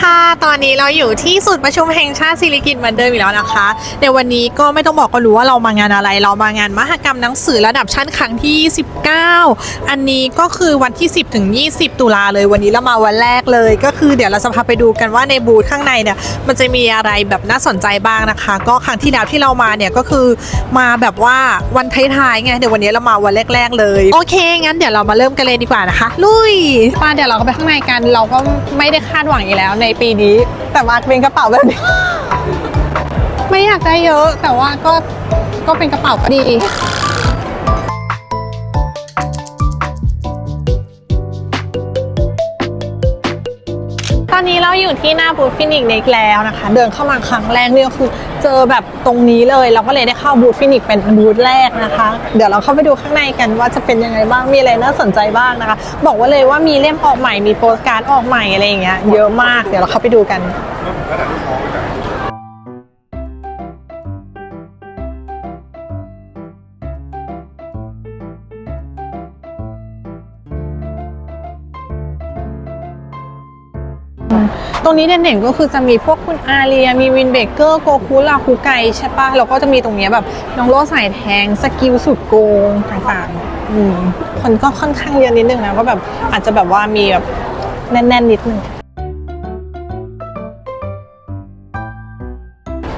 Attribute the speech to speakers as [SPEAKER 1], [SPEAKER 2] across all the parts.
[SPEAKER 1] ค่ะ ตอนนี้เราอยู่ที่ศูนย์ประชุมแห่งชาติศิริกิติ์เหมือนเดิมอีกแล้วนะคะ ในวันนี้ก็ไม่ต้องบอกก็รู้ว่าเรามางานอะไร เรามางานมหกรรมหนังสือระดับชั้นครั้งที่29อันนี้ก็คือวันที่ 10 ถึง 20 ตุลาเลย วันนี้เรามาวันแรกเลย ก็คือเดี๋ยวเราจะพาไปดูกันว่าในบูธข้างในเนี่ย มันจะมีอะไรแบบน่าสนใจบ้างนะคะ ก็ครั้งที่แล้วที่เรามาเนี่ยก็คือมาแบบว่าวันท้ายๆไง เดี๋ยววันนี้เรามาวันแรก ๆ เลย โอเค งั้นเดี๋ยวเรามาเริ่มกันเลยดีกว่านะคะ ลุยป้าเดี๋ยวเราก็ไปข้างในกัน เราก็ไม่ได้คาดหวังอีกแล้วในปีนี้ แต่ว่าเป็นกระเป๋าแบบนี้ ไม่อยากได้เยอะ แต่ว่าก็ก็เป็นกระเป๋าก็ดีตอนนี้เราอยู่ที่หน้าบูธฟินิกเน็กแล้วนะคะ เดินเข้ามาครั้งแรกเนี่ยก็คือ เจอแบบตรงนี้เลย เราก็เลยได้เข้าบูธฟินิกเป็นบูธแรกนะคะ เดี๋ยวเราเข้าไปดูข้างในกันว่าจะเป็นยังไงบ้างมีอะไรน่าสนใจบ้างนะคะ บอกว่าเลยว่ามีเล่มออกใหม่มีโปสการ์ดออกใหม่อะไรอย่างเงี้ยเยอะมากเดี๋ยวเราเข้าไปดูกัน ตรงนี้เด่นๆก็คือจะมีพวกคุณอาเรีย มีวินเบเกอร์โกคุลาคูไกใช่ปะแล้วก็จะมีตรงนี้แบบน้องโลสายแทงสกิลสุดโกงต่างๆอืมคนก็ค่อนข้างเยอะนิดนึงนะก็แบบอาจจะแบบว่ามีแบบแน่นๆนิดนึง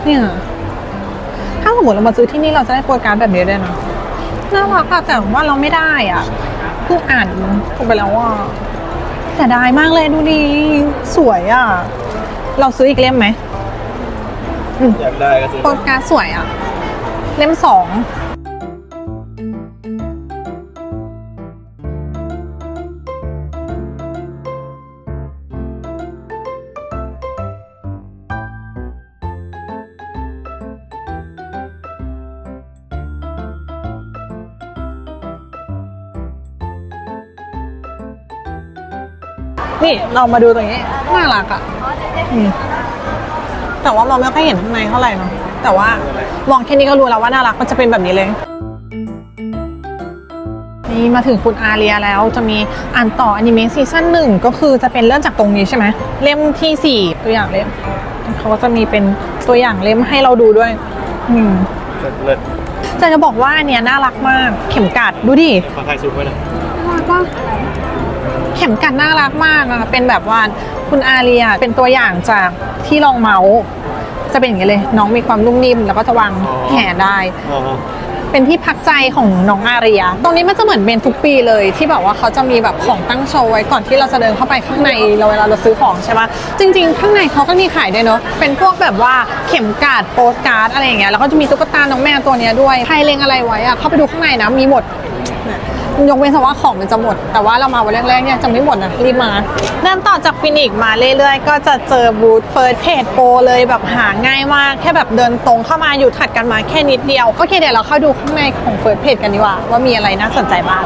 [SPEAKER 1] เนี่ยถ้าสมมติเรามาซื้อที่นี่เราจะได้โปรการแบบนี้ได้วยนะน่ารักอะแต่ว่าเราไม่ได้อะเพิ่งอ่านจบไปแล้วว่า เสียดายมากเลยดูดีสวยอะ เราซื้ออีกเล่มไหม
[SPEAKER 2] อยากได้ก็ซื้อ
[SPEAKER 1] โปสการ์ดสวยอะ เล่มสอง นี่เรามาดูตรงนี้ น่ารักอะอืมแต่ว่าเราไม่ค่อยเห็นข้างในเท่าไหร่เนาะแต่ว่ามองแค่นี้ก็รู้แล้วว่าน่ารักมันจะเป็นแบบนี้เลย นี่มาถึงคุณอาเรียแล้วจะมีอ่านต่ออนิเมะซีซั่นหนึ่งก็คือจะเป็นเริ่มจากตรงนี้ใช่ไหมเล่มที่4ตัวอย่างเล่มเขาก็จะมีเป็นตัวอย่างเล่มให้เราดูด้วย อืม
[SPEAKER 2] เลิศ
[SPEAKER 1] จะจะบอกว่าอันเนี้ยน่ารักมากเข็มกัดดูดิ
[SPEAKER 2] ขอถ่ายสูตรไว้หน่อย
[SPEAKER 1] น่ารักปะเข็มกัดน่ารักมากอะเป็นแบบว่าคุณอาเรียเป็นตัวอย่างจากที่รองเมาส์จะเป็นอย่างนี้เลย น้องมีความนุ่มนิ่มแล้วก็จะวางแห่ได้
[SPEAKER 2] อ๋อ
[SPEAKER 1] เป็นที่พักใจของน้องอาเรีย ตรงนี้มันจะเหมือนเป็นทุกปีเลย ที่แบบว่าเขาจะมีแบบของตั้งโชว์ไว้ก่อนที่เราจะเดินเข้าไปข้างในเราเวลาเราซื้อของใช่ปะจริง ๆ ข้างในเขาก็มีขายด้วยเนาะ เป็นพวกแบบว่าเข็มกาดโปสการ์ดอะไรอย่างเงี้ย แล้วก็จะมีตุ๊กตาน้องแมวตัวเนี้ยด้วย ใครเล็งอะไรไว้อะเข้าไปดูข้างในนะ มีหมด ยกเว้นแต่ว่าของมันจะหมด แต่ว่าเรามาวันแรกๆเนี่ยจะไม่หมดนะรีบมา เดินต่อจากฟินิกส์มาเรื่อยๆ ก็จะเจอบูธเฟิร์สเพจโปรเลยแบบหาง่ายมาก แค่แบบเดินตรงเข้ามาอยู่ถัดกันมาแค่นิดเดียว โอเคเดี๋ยวเราเข้าดูข้างในของเฟิร์สเพจกันดีกว่า ว่ามีอะไรน่าสนใจบ้าง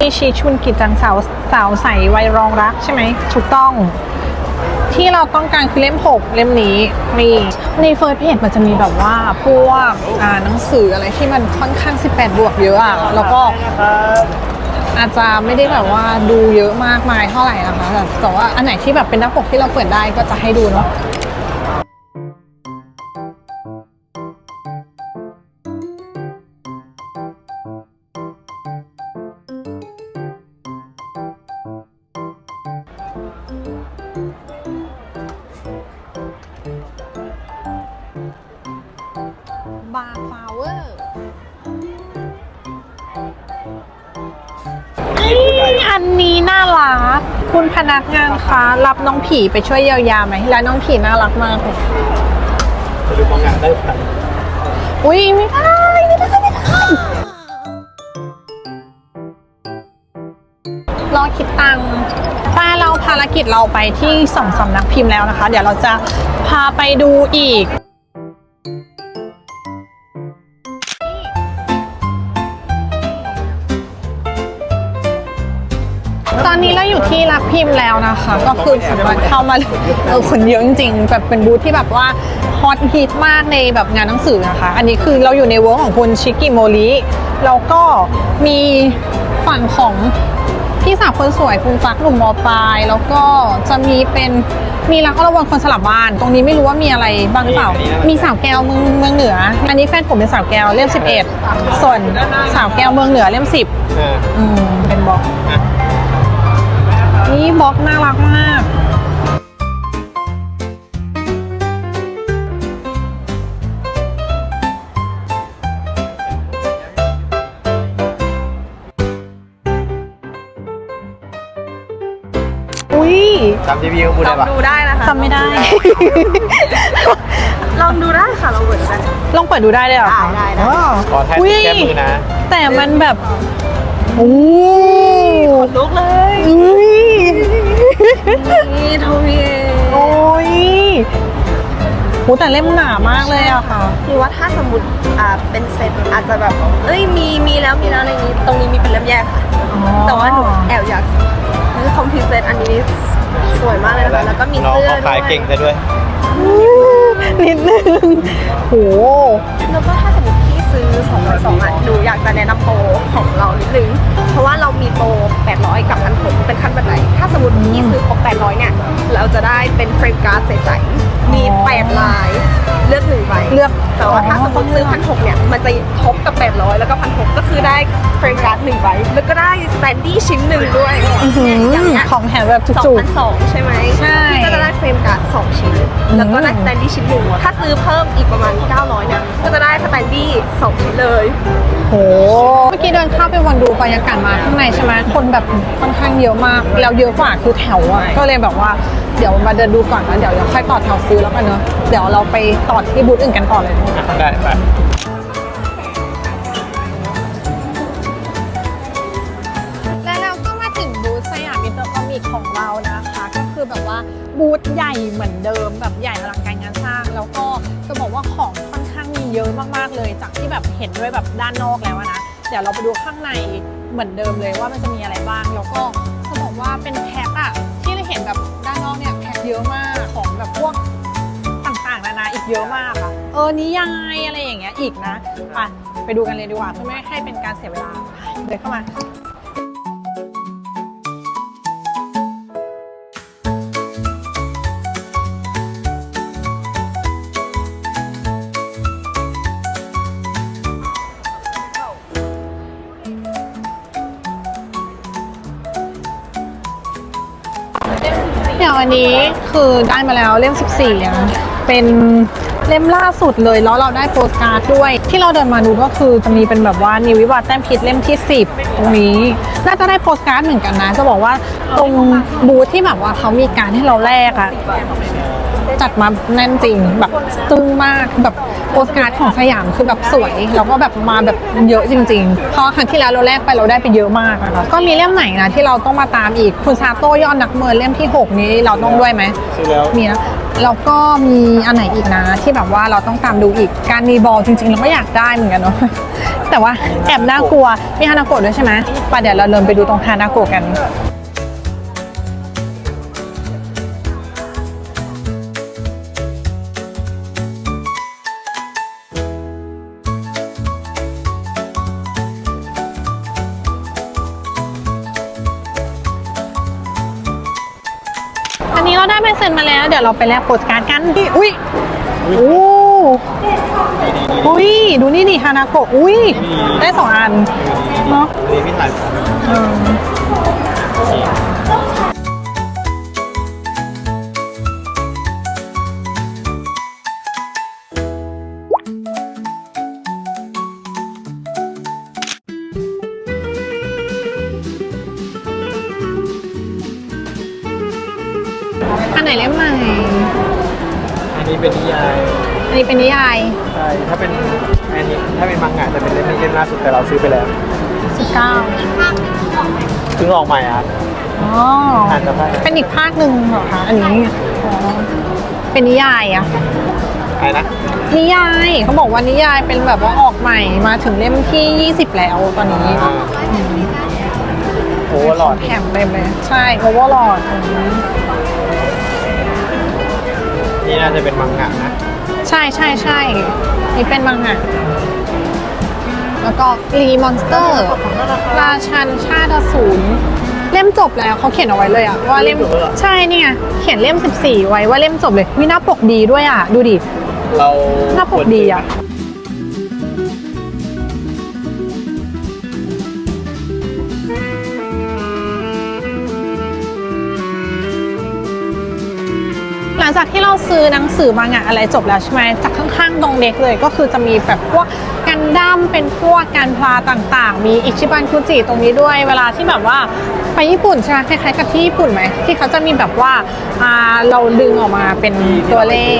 [SPEAKER 1] มีชีชุนกิจจังสาวสาวใสวัยรองรักใช่ไหมถูกต้องที่ เราต้องการคือเล่ม 6 เล่มนี้มีในเฟิร์สเพจมันจะมีแบบว่าพวกอ่าหนังสืออะไรที่มันค่อนข้าง 18 บวกเยอะอะแล้วก็อาจจะไม่ได้แบบว่าดูเยอะมากมายเท่าไหร่นะคะแต่แต่ว่าอันไหนที่แบบเป็นหน้าปกที่เราเปิดได้ก็จะให้ดูเนาะ อันนี้น่ารัก คุณพนักงานคะรับน้องผีไปช่วยเยียวยาไหมแล้วน้องผีน่ารักมากเลย
[SPEAKER 2] จะดูของงานได้ทัน
[SPEAKER 1] อุ้ยไม่ได้ไม่ได้ไม่ได้รอคิดตังค์ป้าเราภารกิจเราไปที่สองสำนักพิมพ์แล้วนะคะ เดี๋ยวเราจะพาไปดูอีก ที่รักพิมพ์แล้วนะคะ ก็คือสามารถเข้ามาเออคนเยอะจริงๆแบบเป็นบูธที่แบบว่าฮอตฮิตมากในแบบงานหนังสือนะคะ อันนี้คือเราอยู่ในเวิร์กของคุณชิกิโมริแล้วก็มีฝั่งของพี่สาวคนสวยฟูฟักหนุ่มมอปลาย แล้วก็จะมีเป็นมีรักอรวนคนสลับบ้าน ตรงนี้ไม่รู้ว่ามีอะไรบ้างหรือเปล่า มีสาวแก้วเมืองเมืองเหนือ อันนี้แฟนผมเป็นสาวแก้วเล่ม11 ส่วนสาวแก้วเมืองเหนือเล่ม 10
[SPEAKER 2] เออ
[SPEAKER 1] อืมเป็นบล็อก
[SPEAKER 2] อะ
[SPEAKER 1] นี่บล็อกน่ารักมากอุ้ย
[SPEAKER 2] จำที่พี่เขาพูด
[SPEAKER 3] ล
[SPEAKER 2] ได้
[SPEAKER 3] อง
[SPEAKER 2] ปะ
[SPEAKER 3] ดูได้นะคะ
[SPEAKER 1] จำไม่ได้
[SPEAKER 3] ลองดูได้ค่ะเราเปิดได้
[SPEAKER 1] ลองเปิดดูได้เลยเหรอคะ
[SPEAKER 3] ได้ได้ได้
[SPEAKER 1] อ๋อ
[SPEAKER 2] ขอแทน
[SPEAKER 1] อุ๊ย
[SPEAKER 2] แก้มือนะ
[SPEAKER 1] แต่มันแบบโอ้
[SPEAKER 3] ลุกเลย
[SPEAKER 1] อุ้ย
[SPEAKER 3] นี่เท่านี้เอง
[SPEAKER 1] โอ้ยโหแต่เล่มหนามากเลยอะค่ะ
[SPEAKER 3] หรือว่าถ้าสมมติอ่าเป็นเซตอาจจะแบบ เอ้ยมีมีแล้วมีแล้วอะไรอย่างนี้ ตรงนี้มีเป็นเล่มแยกค่ะ แต่ว่าหนูแอบอยากคือคอมพิวเซตอันนี้สวยมากเลยนะคะแล้วก็มี
[SPEAKER 2] น้อง
[SPEAKER 3] เสื้อ
[SPEAKER 2] เขา
[SPEAKER 3] ด้
[SPEAKER 2] ขายเก่ง
[SPEAKER 3] วย
[SPEAKER 2] ซะด้วย
[SPEAKER 1] นิดนึงโห
[SPEAKER 3] แล้วก็ถ้าสมมติพี่ ซื้อ2องสองอะหนูอยากจะแนะนำโปรของเรานิดนึง เพราะว่าเรามีโปร800 กับพันผมเป็นขั้นบันไดถ้าสมมติพี่ซื้อครบ800เนี่ยเราจะได้เป็นเฟรมการ์ดใสๆมี8ลายเลือกหนึ่งใบ
[SPEAKER 1] เลือก
[SPEAKER 3] แต่ว่าถ้าสมมติซื้อพันหกเนี่ยมันจะทบกับ800แล้วก็พันหกก็คือได้เฟรมการ์ดหนึ่งใบแล้วก็ได้สแตนดี้ชิ้นหนึ่งด้วย
[SPEAKER 1] อื้อหือ
[SPEAKER 3] อย่างเงี้ย
[SPEAKER 1] ของแถมแบบ
[SPEAKER 3] สอง
[SPEAKER 1] จุก
[SPEAKER 3] พันสองใช่ไหม
[SPEAKER 1] ใช่
[SPEAKER 3] พี่ก็จะได้เฟรมการ์ดสองชิ้น แล้วก็ได้สแตนดี้ชิ้นหนึ่งถ้าซื้อเพิ่มอีกประมาณ900เนี่ยก็จะได้สแตนดี้สองชิ้นเลย
[SPEAKER 1] ๆโหเมื่อกี้เดินเข้าไปวันดูบรรยากาศมาข้างในใช่ไหมคนแบบค่อนข้างเยอะมากแล้วเยอะกว่าคือแถวอะก็เลยแบบว่าเดี๋ยวมาเดินดูก่อนแล้วเดี๋ยวเราค่อยต่อแถวซื้อแล้วกันเนอะเดี๋ยวเราไปต่อที่บูธอื่นกันก่อนเลย
[SPEAKER 2] ได้ไป
[SPEAKER 1] และเราก็มาถึงบูธสยามมินเตอร์คอมิกของเรานะคะ ก็คือแบบว่าบูธใหญ่เหมือนเดิม แบบใหญ่อลังการงานสร้าง แล้วก็จะบอกว่าของค่อนข้างมีเยอะมากๆเลย จากที่แบบเห็นด้วยแบบด้านนอกแล้วอะนะ เดี๋ยวเราไปดูข้างในเหมือนเดิมเลยว่ามันจะมีอะไรบ้าง แล้วก็จะบอกว่าเป็นแพ็คอะที่เราเห็นแบบด้านนอกเนี่ยแพ็คเยอะมาก เยอะมากอะเออนิยายอะไรอย่างเงี้ยอีกนะไปไปดูกันเลยดีกว่าเพื่อไม่ให้เป็นการเสียเวลาเดินเข้ามาเดี๋ยวอันนี้คือได้มาแล้วเล่ม14อะ เป็นเล่มล่าสุดเลยแล้วเราได้โปสการ์ดด้วย ที่เราเดินมาดูก็คือจะมีเป็นแบบว่านิววิวาแต้มพิษเล่มที่ 10 ตรงนี้ น่าจะได้โปสการ์ดเหมือนกันนะ จะบอกว่าตรงบูธที่แบบว่าเขามีการให้เราแลกอะ จัดมาแน่นจริงแบบตึงมากแบบโปสการ์ดของสยามคือแบบสวย แล้วก็แบบมาแบบเยอะจริงๆเพราะครั้งที่แล้วเราแลกไปเราได้ไปเยอะมากนะคะก็มีเล่มไหนนะที่เราต้องมาตามอีกคุณซาโต้ยอดนักเมินเล่มที่ 6 นี้เราต้องด้วยไหม
[SPEAKER 2] ซื้อแล้ว
[SPEAKER 1] มีนะแล้วก็มีอันไหนอีกนะ ที่แบบว่าเราต้องตามดูอีกการมีบอลจริงๆเราก็อยากได้เหมือนกันเนาะแต่ว่าแอบน่ากลัวมีฮานาโกะด้วยใช่ไหมไป่ะเดี๋ยวเราเดินไปดูตรงฮานาโกะกัน เราได้ใบเซ็นมาแล้วเดี๋ยวเราไปแลกโปสการ์ดกันอุ้ยโอ้อุ้ยดูนี่ดิฮานาโกะอุ้ยได้สองอันเนาะ
[SPEAKER 2] นี่พี่ถ่าย
[SPEAKER 1] เออ ไหนเล่มใหม่
[SPEAKER 2] อันนี้เป็นนิยาย
[SPEAKER 1] อันนี้เป็นนิยาย
[SPEAKER 2] ใช่ถ้าเป็นอันนี้ถ้าเป็นมังงะจะเป็นเล่มนี้เล่มล่าสุดแต่เราซื้อไปแล้ว
[SPEAKER 1] 19
[SPEAKER 2] เพิ่งออกใหม่อะ
[SPEAKER 1] อ๋อ
[SPEAKER 2] อ่านจะได้
[SPEAKER 1] เป็นอีกภาคหนึ่งเหรอคะ อันนี้อ๋อเป็นนิยายอะ
[SPEAKER 2] อะไรนะ
[SPEAKER 1] นิยายเขาบอกว่านิยายเป็นแบบว่าออกใหม่มาถึงเล่มที่ 20 แล้วตอนนี้
[SPEAKER 2] โอ้หลอด
[SPEAKER 1] แถมเต็มเลย ใช่โอเวอร์ลอด
[SPEAKER 2] นี่น่าจะเป็นมังงะนะ
[SPEAKER 1] ใช่ใช่ใช่นี่เป็นมังงะแล้วก็รีมอนสเตอร์ ราชันชาติอสูรเล่มจบแล้วเขาเขียนเอาไว้เลยอะว่าเล่มใช่นี่ไงเขียนเล่ม 14 ไว้ว่าเล่มจบเลยวิหน้าปกดีด้วยอะดูดิ
[SPEAKER 2] เรา
[SPEAKER 1] หน้าปกดีอะ จากที่เราซื้อหนังสือมางะอะไรจบแล้วใช่ไหมจากข้างๆตรงเด็กเลยก็คือจะมีแบบพวก ดั้มเป็นพวกการพลาต่างๆ มีอิชิบันคุจิตรงนี้ด้วย เวลาที่แบบว่าไปญี่ปุ่นใช่ไหมคล้ายๆกับที่ญี่ปุ่นไหมที่เขาจะมีแบบว่าอ่าเราดึงออกมาเป็นตัวเลข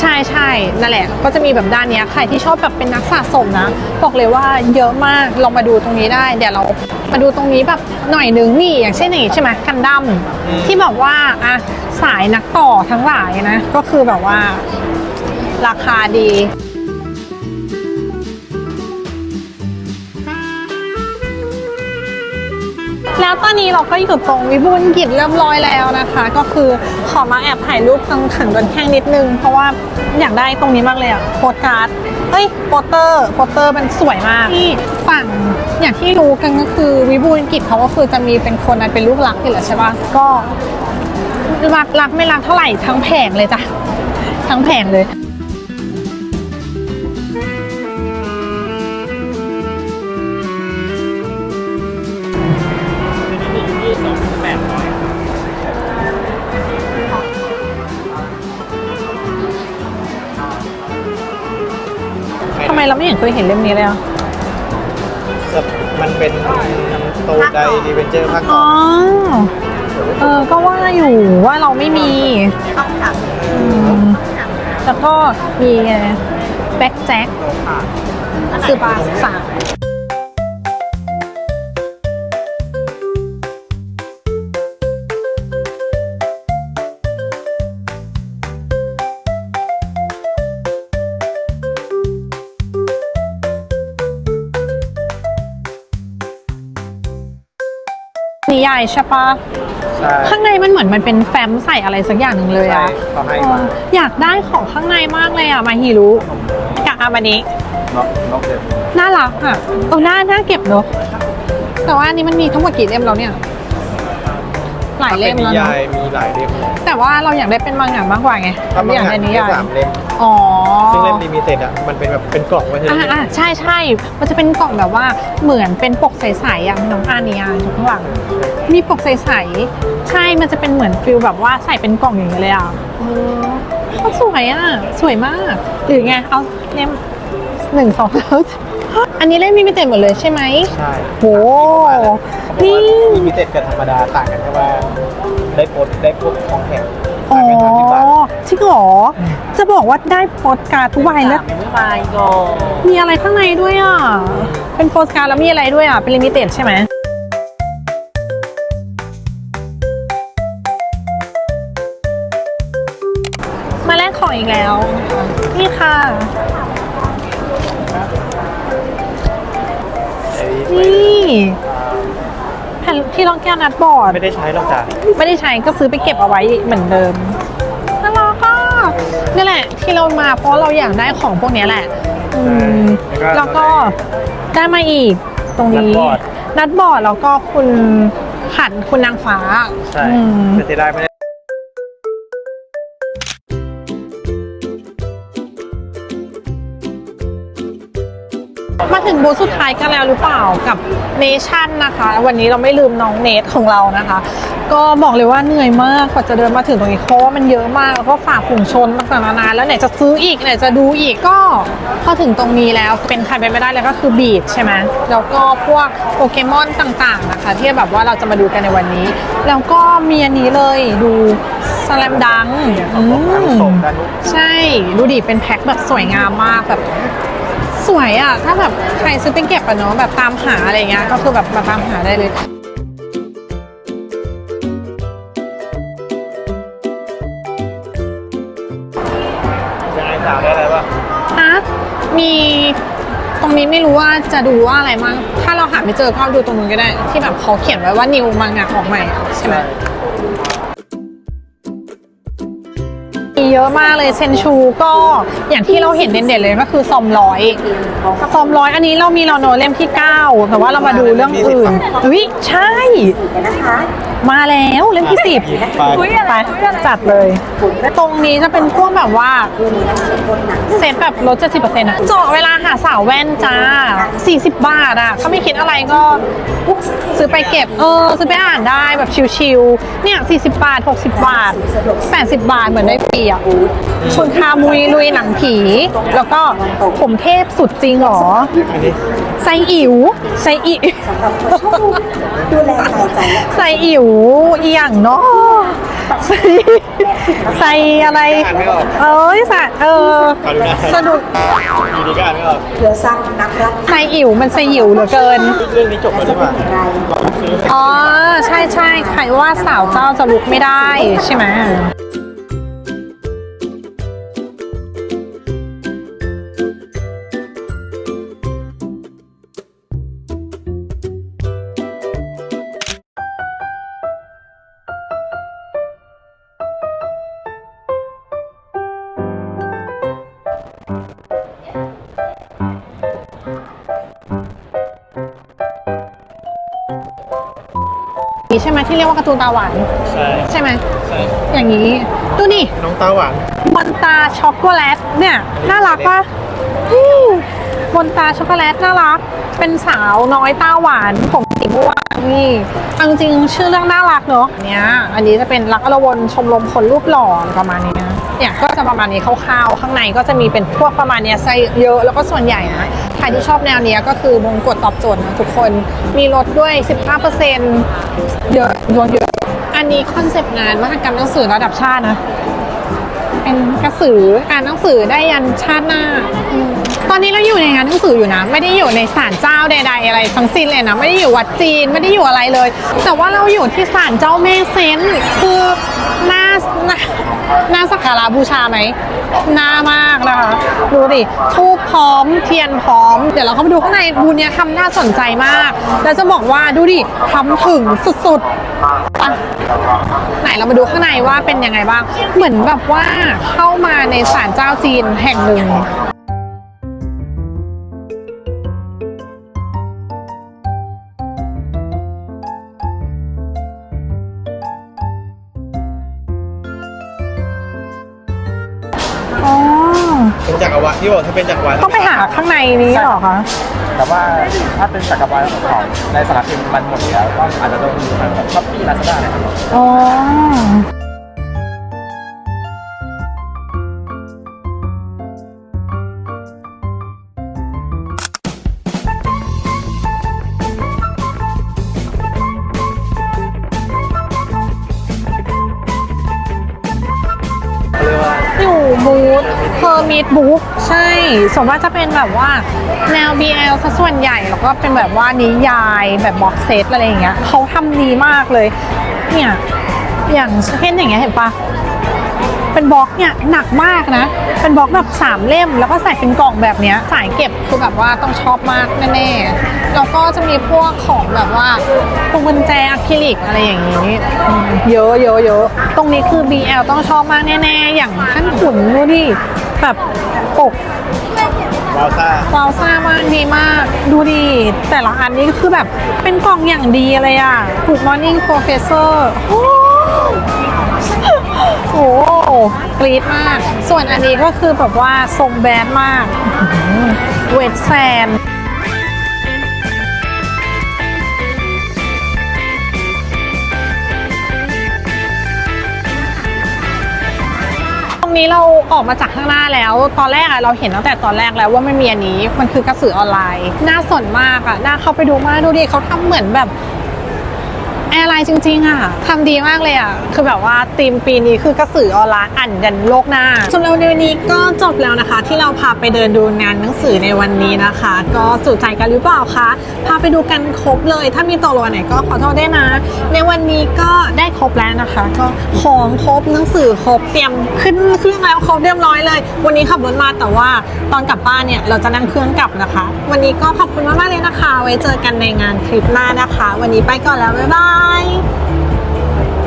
[SPEAKER 1] ใช่ใช่นั่นแหละ ก็จะมีแบบด้านเนี้ยใครที่ชอบแบบเป็นนักสะสมนะ บอกเลยว่าเยอะมากลองมาดูตรงนี้ได้ เดี๋ยวเรามาดูตรงนี้แบบหน่อยหนึงนี่อย่างเช่นอย่างนี้ใช่ไหมกันดั้มที่แบบว่าอะสายนักต่อทั้งหลายนะ ก็คือแบบว่าราคาดี แล้วตอนนี้เราก็อยู่ตรงวิบูลย์กิจเรียบร้อยแล้วนะคะ ก็คือขอมาแอบถ่ายรูปตรงขังดนแข้งนิดนึง เพราะว่าอยากได้ตรงนี้มากเลยอะโปสการ์ดเอ้ยโปสเตอร์โปสเตอร์มันสวยมากที่ฝั่งอย่างที่รู้กันก็คือวิบูลย์กิจเขาก็คือจะมีเป็นคนนั้นเป็นลูกรักอยู่แล้วใช่ปะก็รักรักไม่รักเท่าไหร่ทั้งแผงเลยจ้ะทั้งแผงเลย เราไม่เห็นเคยเห็นเล่มนี้เลยอะ
[SPEAKER 2] แบบมันเป็นโตไดรีเวนเจอร์ภาค
[SPEAKER 1] อ๋อเออ ก็ว่าอยู่ว่าเราไม่มี
[SPEAKER 3] ต้องค่ะ
[SPEAKER 1] อืมแล้วก็มีแบ็กแจ็คสืบาสานิ ใช่ปะ
[SPEAKER 2] ใช่
[SPEAKER 1] ข้างในมันเหมือนมันเป็นแฟ้มใส่อะไรสักอย่างหนึ่งเลย
[SPEAKER 2] ใช่
[SPEAKER 1] อะ
[SPEAKER 2] เขาให้
[SPEAKER 1] เอ
[SPEAKER 2] มา
[SPEAKER 1] ออยากได้ของข้างในมากเลยอะมาฮิรุกับอามานิ
[SPEAKER 2] นกนกเด็ด
[SPEAKER 1] น่ารักอะเออน่าน่าเก็บเนอะแต่ว่าอันนี้มันมีทั้งหมดกี่เล่มแล้วเนี่ย หลายเล่ม
[SPEAKER 2] ถ้
[SPEAKER 1] แล้ว
[SPEAKER 2] ป็นนิ
[SPEAKER 1] เนอะ
[SPEAKER 2] ยายมีหลายเล่ม
[SPEAKER 1] แต่ว่าเราอยากได้เป็นมังงะมากกว่าไง
[SPEAKER 2] ถ้ามั
[SPEAKER 1] อยาก
[SPEAKER 2] ง
[SPEAKER 1] ได้
[SPEAKER 2] งะ
[SPEAKER 1] นิ
[SPEAKER 2] แค่
[SPEAKER 1] ยาย
[SPEAKER 2] สามเล่ม
[SPEAKER 1] อ๋อ
[SPEAKER 2] ซึ่งเล่มลิมิเต็ดอะมันเป็นแบบเป็นกล่องไว้เฉย
[SPEAKER 1] อ่าอ่าใช่ใช่มันจะเป็นกล่องแบบว่าเหมือนเป็นปกใสๆอย่างน้องอาเนียอยู่ข้างหลังมีปกใสๆใช่มันจะเป็นเหมือนฟิลแบบว่าใส่เป็นกล่องอย่างนี้เลยอะเออก็สวยอะสวยมากหรือไงเอาเล่มหนึ่งสองแล้วอันนี้เล่มมิมิเต็ดหมดเลยใช่ไหม
[SPEAKER 2] ใช่
[SPEAKER 1] โหนี่
[SPEAKER 2] ลิมิเต็ดกับธรรมดาต่างกันแค่ว่าได้โพสได้พวกของแถม
[SPEAKER 1] อ๋อ
[SPEAKER 2] ต่างกันสามสิบบาท
[SPEAKER 1] จริงเหรอ จะบอกว่าได้โปสการ์ดทุกใบแล้ว
[SPEAKER 2] ไม่มาอีกอ
[SPEAKER 1] มีอะไรข้างในด้วยอะ เป็นโปสการ์ดแล้วมีอะไรด้วยอะ เป็นลิมิเต็ดใช่ไหม มาแลกของอีกแล้ว นี่ค่ะ นี่แผ่นที่รองแก้วนัดบอร์ด
[SPEAKER 2] ไม่ได้ใช้หรอกจ้ะ
[SPEAKER 1] ไม่ได้ใช้ก็ซื้อไปเก็บเอาไว้เหมือนเดิมน่ารักอะนี่แหละ ที่เรามาเพราะเราอยากได้ของพวกนี้แหละอืมแล้วก็ได้มาอีกตรงนี้นัดบอร์ดแล้วก็คุณขันคุณนางฟ้า
[SPEAKER 2] ใช่
[SPEAKER 1] อืม
[SPEAKER 2] แต่เสียดายไม่ได้
[SPEAKER 1] มาถึงบูธสุดท้ายกันแล้วหรือเปล่ากับเนชั่นนะคะ วันนี้เราไม่ลืมน้องเนทของเรานะคะ ก็บอกเลยว่าเหนื่อยมากกว่าจะเดินมาถึงตรงนี้เพราะว่ามันเยอะมากแล้วก็ฝ่าฝูงชนต่างๆนานาแล้วไหนจะซื้ออีกไหนจะดูอีกก็พอถึงตรงนี้แล้วเป็นใครไปไม่ได้เลยก็คือบีดใช่ไหมแล้วก็พวกโปเกมอนต่างๆนะคะ ที่แบบว่าเราจะมาดูกันในวันนี้ แล้วก็มีอันนี้เลยดูสแลมดัง
[SPEAKER 2] ของทั้งสองด้านนู้น
[SPEAKER 1] ใช่ ดูดิเป็นแพ็คแบบสวยงามมากแบบ สวยอะ ถ้าแบบใครซื้อเป็นเก็บอะเนาะแบบตามหาอะไรเงี้ยก็คือแบบมาตามหาได้เลย
[SPEAKER 2] ยังไงสาวได้อะไรบ้าง
[SPEAKER 1] ฮะมีตรงนี้ไม่รู้ว่าจะดูว่าอะไรมั่งถ้าเราหาไม่เจอก็ดูตรงนู้นก็ได้ ที่แบบเขาเขียนไว้ว่านิวมังงะของใหม่อะใช่ไหม เยอะมากเลยเซนชูก็อย่างที่เราเห็นเด่นๆเลยก็คือซอมร้อยซอมร้อยอันนี้เรามีเราโนเล่มที่ 9 แต่ว่าเรามาดูเรื่องอื่นอุ้ยใช่ มาแล้วเล่มที่สิบ
[SPEAKER 2] ไป
[SPEAKER 1] อุ๊ยไปจัดเลย ตรงนี้จะเป็นพวกแบบว่า เซ็ตแบบลด70%อะเจาะเวลาหาสาวแว่นจ้า40บาทอะถ้าไม่คิดอะไรก็ ซื้อไปเก็บ เออ ซื้อไปอ่านได้แบบชิวๆเนี่ย40บาท60บาท80บาทเหมือนได้ฟรีอะคุณคามุยลุยหนังผี แล้วก็ผมเทพสุดจริงเหรอ
[SPEAKER 2] อันนี้
[SPEAKER 1] ไซอิ๋วไซอิ๋วไซอิ๋วอีหยังเนาะไซไซอะไร
[SPEAKER 2] อ่านไม่ออก
[SPEAKER 1] เอ้ยสัตว์เออ
[SPEAKER 2] ขอดูนะ
[SPEAKER 1] สนุก
[SPEAKER 2] อยู่ดีก็อ่านไม่ออก
[SPEAKER 4] เพื่อสร้างนักรัก
[SPEAKER 1] ไซอิ๋วมันไซอิ๋วเหลือเกิน
[SPEAKER 2] เรื่องนี้จบแล้วดีกว่าเราต้องซื้อ
[SPEAKER 1] อ๋อ ใช่ใช่ใครว่าสาวเจ้าจะลุกไม่ได้ใช่ไหม นี่ใช่ไหมที่เรียกว่าการ์ตูนตาหวาน
[SPEAKER 2] ใช่
[SPEAKER 1] ใช่ไหม
[SPEAKER 2] ใช่
[SPEAKER 1] อย่างนี้ดูนี่
[SPEAKER 2] น้องตาหวาน
[SPEAKER 1] บนตาช็อกโกแลตเนี่ยน่ารักปะอืมบนตาช็อกโกแลตน่ารัก เป็นสาวน้อยตาหวานผมสีม่วงนี่เอาจริงๆชื่อเรื่องน่ารักเนอะเนี้ยอันนี้จะเป็นรักอรวนชมรมคนรูปหล่อประมาณนี้นะเนี่ยก็จะประมาณนี้คร่าวๆข้างในก็จะมีเป็นพวกประมาณเนี้ยไส้เยอะแล้วก็ส่วนใหญ่นะใค รที่ชอบแนวนี้ก็คือมงกฎตอบโจทย์นะทุกคน มีลดด้วย 15%เยอะลดเยอะอันนี้คอนเซปต์งานมหกรรมหนังสือระดับชาตินะ เป็นกระสืออ่านหนังสือได้ยันชาติหน้า ตอนนี้เราอยู่ในงานหนังสืออยู่นะ ไม่ได้อยู่ในศาลเจ้าใดๆอะไรทั้งสิ้นเลยนะ ไม่ได้อยู่วัดจีนไม่ได้อยู่อะไรเลย แต่ว่าเราอยู่ที่ศาลเจ้าแม่เซนคือหน้าหน้าหน้าสักการะบูชาไหมหน้ามากนะคะดูดิทูบพร้อมเทียนพร้อม เดี๋ยวเราเข้าไปดูข้างในบูเนี้ยทำน่าสนใจมาก แล้วจะบอกว่าดูดิทำถึงสุดๆอะไหนเรามาดูข้างในว่าเป็นยังไงบ้าง เหมือนแบบว่าเข้ามาในศาลเจ้าจีนแห่งหนึ่ง
[SPEAKER 2] ที่บอกถ้าเป็นจักรวาล
[SPEAKER 1] ต้องไปหาข้างในนี้เหรอคะ
[SPEAKER 5] แต่ว่าถ้าเป็นจักรวาลของในสารพิมพ์มันหมดแล้วก็อาจจะต้องดูทางแบบช้อปปี้ลาซาด้าอะไรครับ
[SPEAKER 1] อ๋อ อร์มิดบุ๊กใช่สมมติว่าจะเป็นแบบว่าแนว BL ซะส่วนใหญ่ แล้วก็เป็นแบบว่านิยายแบบบ็อกเซตอะไรอย่างเงี้ยเขาทำดีมากเลย เนี่ยอย่างเช่นอย่างเงี้ยเห็นปะเป็นบล็อกเนี่ยหนักมากนะ เป็นบล็อกแบบสามเล่ม แล้วก็ใส่เป็นกล่องแบบเนี้ยสายเก็บคือแบบว่าต้องชอบมากแน่ๆ แล้วก็จะมีพวกของแบบว่าพวงกุญแจอะคริลิกอะไรอย่างนี้ เยอะเยอะเยอะตรงนี้คือ BL ต้องชอบมากแน่ๆ อย่างท่านขุนดูดิ แบบปก
[SPEAKER 2] วาวซ่า
[SPEAKER 1] วาวซ่ามากดีมาก ดูดิแต่ละอันนี้คือแบบเป็นกล่องอย่างดีเลยอะ Good Morning Professor โอ้โหกรี๊ดมาก ส่วนอันนี้ก็คือแบบว่าทรงแบดมากเวทแซน นี้เราออกมาจากข้างหน้าแล้ว ตอนแรกอะเราเห็นตั้งแต่ตอนแรกแล้วว่าไม่มีอันนี้ มันคือกระสือออนไลน์ น่าสนมากอะน่าเข้าไปดูมากดูดิเขาทำเหมือนแบบ แอร์ไลน์จริง ๆ อะทำดีมากเลยอะ คือแบบว่าธีมปีนี้คือกระสือออนไลน์อ่านยันโลกหน้าสำหรับในวันนี้ก็จบแล้วนะคะ ที่เราพาไปเดินดูงานหนังสือในวันนี้นะคะ ก็สุดใจกันหรือเปล่าคะพาไปดูกันครบเลย ถ้ามีตกหล่นไหนก็ขอโทษได้นะ ในวันนี้ก็ได้ครบแล้วนะคะ ก็ของครบหนังสือครบเตรียมขึ้นเครื่องแล้วครบเรียบร้อยเลย วันนี้ขับรถมาแต่ว่าตอนกลับบ้านเนี่ยเราจะนั่งเครื่องกลับนะคะ วันนี้ก็ขอบคุณมากๆเลยนะคะ ไว้เจอกันในงานคลิปหน้านะคะ วันนี้ไปก่อนแล้วบ๊ายบาย Bye!